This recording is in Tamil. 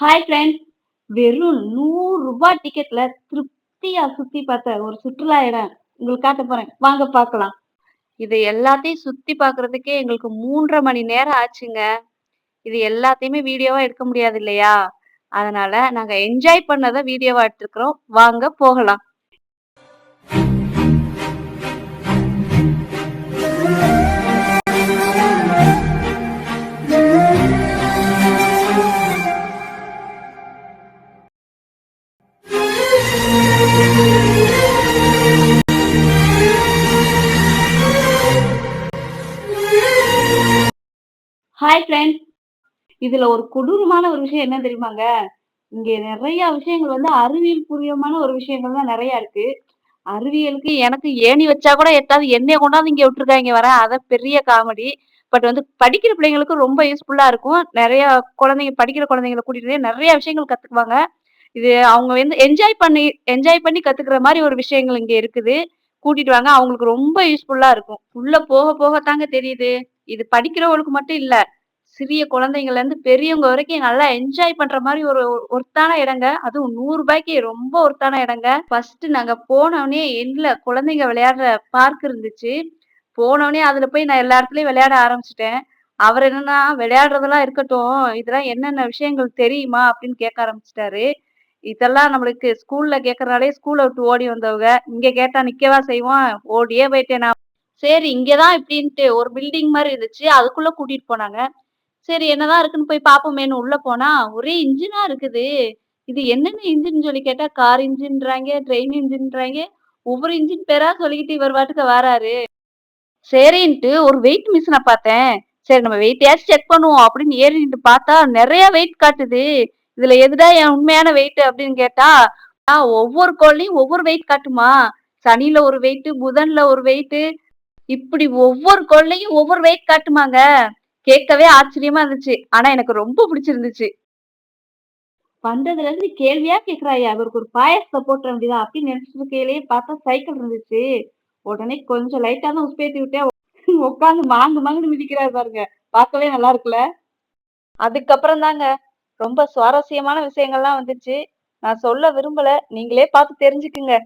ஹாய் ஃப்ரெண்ட்ஸ் வெறும் நூறு ரூபாய் டிக்கெட்ல திருப்தியா சுத்தி பார்த்த ஒரு சுற்றுலா இடம் உங்களுக்கு காட்ட போறேன். வாங்க பார்க்கலாம். இது எல்லாத்தையும் சுத்தி பாக்குறதுக்கே எங்களுக்கு மூன்றரை மணி நேரம் ஆச்சுங்க. இது எல்லாத்தையுமே வீடியோவா எடுக்க முடியாது இல்லையா? அதனால நாங்க என்ஜாய் பண்ணதை வீடியோவா எடுத்துருக்குறோம். வாங்க போகலாம். ஹாய் ஃப்ரெண்ட்ஸ் இதுல ஒரு கொடூரமான ஒரு விஷயம் என்ன தெரியுமாங்க? இங்க நிறைய விஷயங்கள் வந்து அறிவியல் பூர்வமான ஒரு விஷயங்கள் தான் நிறைய இருக்கு. அறிவியலுக்கு எனக்கு ஏணி வச்சா கூட எட்டாவது என்னைய கொண்டாந்து இங்க விட்டுருக்காங்க வர அத பெரிய காமெடி. பட் வந்து படிக்கிற பிள்ளைங்களுக்கு ரொம்ப யூஸ்ஃபுல்லா இருக்கும். நிறைய குழந்தைங்க படிக்கிற குழந்தைங்களை கூட்டிட்டு நிறைய விஷயங்கள் கத்துக்குவாங்க. இது அவங்க வந்து என்ஜாய் பண்ணி என்ஜாய் பண்ணி கத்துக்கிற மாதிரி ஒரு விஷயங்கள் இங்க இருக்குது. கூட்டிட்டு வாங்க. அவங்களுக்கு ரொம்ப யூஸ்ஃபுல்லா இருக்கும். உள்ள போக போக தாங்க தெரியுது. இது படிக்கிறவங்களுக்கு மட்டும் இல்லை. சிறிய குழந்தைங்கள்ல இருந்து பெரியவங்க வரைக்கும் நல்லா என்ஜாய் பண்ற மாதிரி ஒரு ஒர்த்தான இடங்க. அதுவும் நூறு ரூபாய்க்கு ரொம்ப ஒர்த்தான இடங்க. ஃபர்ஸ்ட் நாங்க போனோடனே எண்ட்ல குழந்தைங்க விளையாடுற பார்க் இருந்துச்சு. போனோடனே அதுல போய் நான் எல்லா இடத்துலயும் விளையாட ஆரம்பிச்சிட்டேன். அவர் என்னன்னா விளையாடுறதெல்லாம் இருக்கட்டும். இதெல்லாம் என்னென்ன விஷயங்கள் தெரியுமா? அப்படின்னு கேட்க ஆரம்பிச்சிட்டாரு. இதெல்லாம் நம்மளுக்கு ஸ்கூல்ல கேட்கறனாலே ஸ்கூல்ல விட்டு ஓடி வந்தவங்க. இங்க கேட்டா நிக்கவா செய்வோம் ஓடியே போயிட்டேன்? நான் சரி இங்கதான் இப்படின்ட்டு ஒரு பில்டிங் மாதிரி இருந்துச்சு. அதுக்குள்ள கூட்டிட்டு போனாங்க. சரி என்னதான் இருக்குன்னு போய் பாப்போமேன்னு உள்ள போனா ஒரே இன்ஜினா இருக்குது. இது என்னென்ன இன்ஜின் சொல்லி கேட்டா கார் இன்ஜின்றாங்க ட்ரெயின் இன்ஜின்றாங்க ஒவ்வொரு இன்ஜின் பேரா சொல்லிக்கிட்டு இவர் பாட்டுக்கு வராரு. சரின்ட்டு ஒரு வெயிட் மிஷினை பார்த்தேன். சரி நம்ம வெயிட்டையாச்சும் செக் பண்ணுவோம் அப்படின்னு ஏறிட்டு பார்த்தா நிறைய வெயிட் காட்டுது. இதுல எதுடா என் உண்மையான வெயிட் அப்படின்னு கேட்டா ஒவ்வொரு கோள்லயும் ஒவ்வொரு வெயிட் காட்டுமா? சனில ஒரு வெயிட் புதன்ல ஒரு வெயிட் இப்படி ஒவ்வொரு கோள்லயும் ஒவ்வொரு வெயிட் காட்டுமாங்க? கேட்கவே ஆச்சரியமா இருந்துச்சு. ஆனா எனக்கு ரொம்ப பிடிச்சிருந்துச்சு. வந்ததுல இருந்து கேள்வியா கேக்குறாயா அவருக்கு ஒரு பாயசத்தை போட்ட வேண்டியதா? அப்படின்னு நினைச்சிட்டு இருக்கையிலேயே பார்த்தா சைக்கிள் இருந்துச்சு. உடனே கொஞ்சம் லைட்டா தான் உஸ்பேத்தி விட்டேன். உட்காந்து மாங்கு மாங்கு மிதிக்கிறாரு பாருங்க. பார்க்கவே நல்லா இருக்குல்ல? அதுக்கப்புறம் தாங்க ரொம்ப சுவாரஸ்யமான விஷயங்கள்லாம் வந்துச்சு. நான் சொல்ல விரும்பல. நீங்களே பார்த்து தெரிஞ்சுக்குங்க.